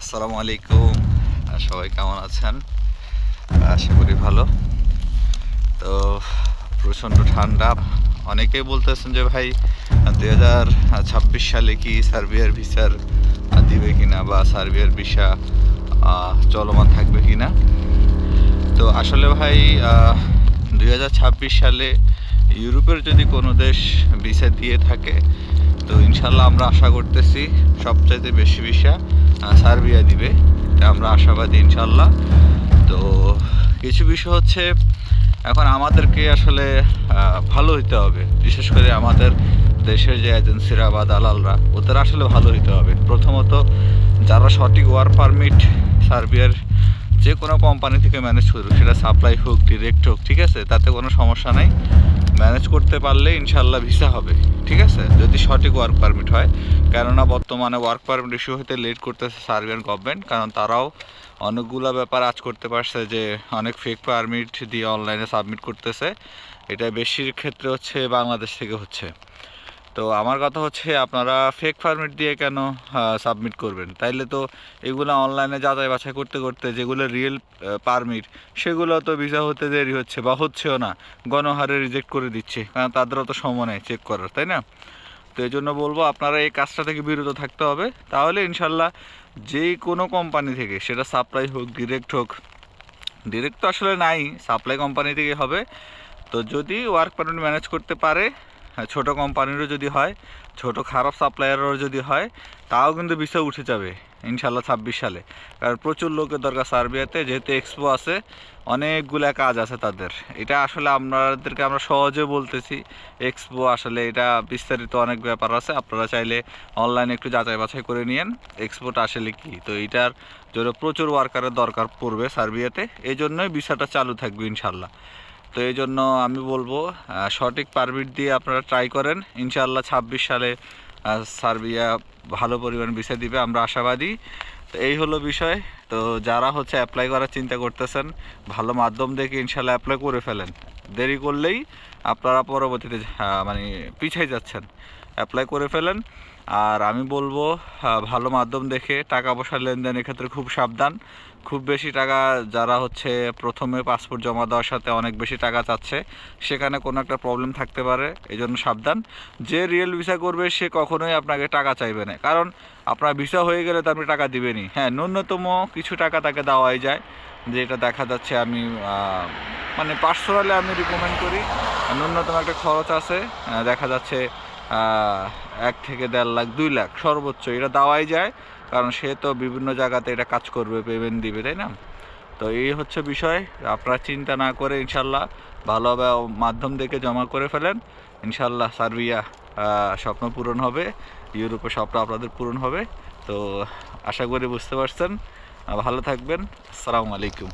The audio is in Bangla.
আসসালামু আলাইকুম। সবাই কেমন আছেন? আশা করি ভালো। তো, প্রচণ্ড ঠান্ডা। অনেকেই বলতেছেন যে, ভাই, দুই হাজার ছাব্বিশ সালে কি সার্বিয়ার ভিসার দিবে কিনা বা সার্বিয়ার ভিসা চলমান থাকবে কিনা? তো আসলে ভাই দুই হাজার ছাব্বিশ সালে ইউরোপের যদি কোনো দেশ ভিসা দিয়ে থাকে, তো ইনশাল্লাহ আমরা আশা করতেছি সবচাইতে বেশি ভিসা সার্বিয়া দিবে। আমরা আশাবাদী ইনশাল্লাহ তো কিছু বিষয় হচ্ছে, এখন আমাদেরকে আসলে ভালো হইতে হবে। বিশেষ করে আমাদের দেশের যে এজেন্সিরা বা দালালরা, ওদের আসলে ভালো হইতে হবে। প্রথমত, যারা সঠিক ওয়ার পারমিট সার্বিয়ার যে কোনো কোম্পানি থেকে ম্যানেজ করুক, সেটা সাপ্লাই হোক, ডিরেক্ট হোক, ঠিক আছে? তাতে কোনো সমস্যা নেই। ম্যানেজ করতে পারলে ইনশাল্লাহ ভিসা হবে, ঠিক আছে? যদি সঠিক ওয়ার্ক পারমিট হয়। কেননা বর্তমানে ওয়ার্ক পারমিট ইস্যু হতে লেট করতেছে সার্বিয়ান গভর্নমেন্ট কারণ তারাও অনেকগুলো ব্যাপার আজ করতে পারছে যে, অনেক ফেক পারমিট দিয়ে অনলাইনে সাবমিট করতেছে। এটা বেশির ক্ষেত্রে হচ্ছে বাংলাদেশ থেকে হচ্ছে। তো আমার কথা হচ্ছে, আপনারা ফেক পারমিট দিয়ে কেন সাবমিট করবেন? তাইলে তো এগুলো অনলাইনে যাচাই বাছাই করতে করতে যেগুলো রিয়েল পারমিট সেগুলো তো ভিসা হতে দেরি হচ্ছে বা হচ্ছেও না, গণহারে রিজেক্ট করে দিচ্ছে। কারণ তাদেরও তো সময় নেই চেক করার, তাই না? তো এই জন্য বলব, আপনারা এই কাজটা থেকে বিরত থাকতে হবে। তাহলে ইনশাল্লাহ যে কোনো কোম্পানি থেকে, সেটা সাপ্লাই হোক ডিরেক্ট হোক ডিরেক্ট তো আসলে নাই সাপ্লাই কোম্পানি থেকে হবে। তো যদি ওয়ার্ক পারমিট ম্যানেজ করতে পারে ছোট কোম্পানিরও যদি হয়, ছোট খারাপ সাপ্লায়ারও যদি হয়, তাও কিন্তু বিষয় উঠে যাবে ইনশাল্লাহ ছাব্বিশ সালে। কারণ প্রচুর লোকের দরকার সার্বিয়াতে, যেহেতু এক্সপো আছে, অনেকগুলা কাজ আছে তাদের। এটা আসলে আপনাদেরকে আমরা সহজে বলতেছি এক্সপো আসলে এটা বিস্তারিত অনেক ব্যাপার আছে, আপনারা চাইলে অনলাইনে একটু যাচাই বাছাই করে নিয়েন এক্সপোটা আসলে কি? তো এটার জন্য প্রচুর ওয়ার্কারের দরকার পড়বে সার্বিয়াতে এই জন্যই বিষয়টা চালু থাকবে ইনশাল্লাহ তো এই জন্য আমি বলব সঠিক পারমিট দিয়ে আপনারা ট্রাই করেন। ইনশাআল্লাহ ছাব্বিশ সালে সার্বিয়া ভালো পরিমাণ বিষয় দিবে, আমরা আশাবাদী। তো এই হলো বিষয়। তো যারা হচ্ছে অ্যাপ্লাই করার চিন্তা করতেছেন, ভালো মাধ্যম দেখে ইনশাল্লাহ অ্যাপ্লাই করে ফেলেন। দেরি করলেই আপনারা পরবর্তীতে মানে পিছাই যাচ্ছেন। অ্যাপ্লাই করে ফেলেন। আর আমি বলব ভালো মাধ্যম দেখে টাকা পয়সা লেনদেনের ক্ষেত্রে খুব সাবধান। খুব বেশি টাকা যারা হচ্ছে প্রথমে পাসপোর্ট জমা দেওয়ার সাথে অনেক বেশি টাকা চাচ্ছে, সেখানে কোনো একটা প্রবলেম থাকতে পারে। এই জন্য সাবধান। যে রিয়েল ভিসা করবে, সে কখনোই আপনাকে টাকা চাইবে না। কারণ আপনার ভিসা হয়ে গেলে তো আপনি টাকা দিবেনই। হ্যাঁ ন্যূনতম কিছু টাকা তাকে দেওয়াই যায়। যেটা দেখা যাচ্ছে আমি মানে পার্সোনালি আমি রিকমেন্ড করি। ন্যূনতম একটা খরচ আছে দেখা যাচ্ছে এক থেকে দেড় লাখ, দুই লাখ সর্বোচ্চ, এটা দেওয়াই যায়। কারণ সে তো বিভিন্ন জায়গাতে এটা কাজ করবে পেমেন্ট দিবে, তাই না? তো এই হচ্ছে বিষয়। আপনারা চিন্তা না করে ইনশাল্লাহ ভালোভাবে মাধ্যম দেখে জমা করে ফেলেন। ইনশাল্লাহ সার্বিয়া স্বপ্ন পূরণ হবে ইউরোপে স্বপ্ন আপনাদের পূরণ হবে। তো আশা করি বুঝতে পারছেন। ভালো থাকবেন। আসসালামু আলাইকুম।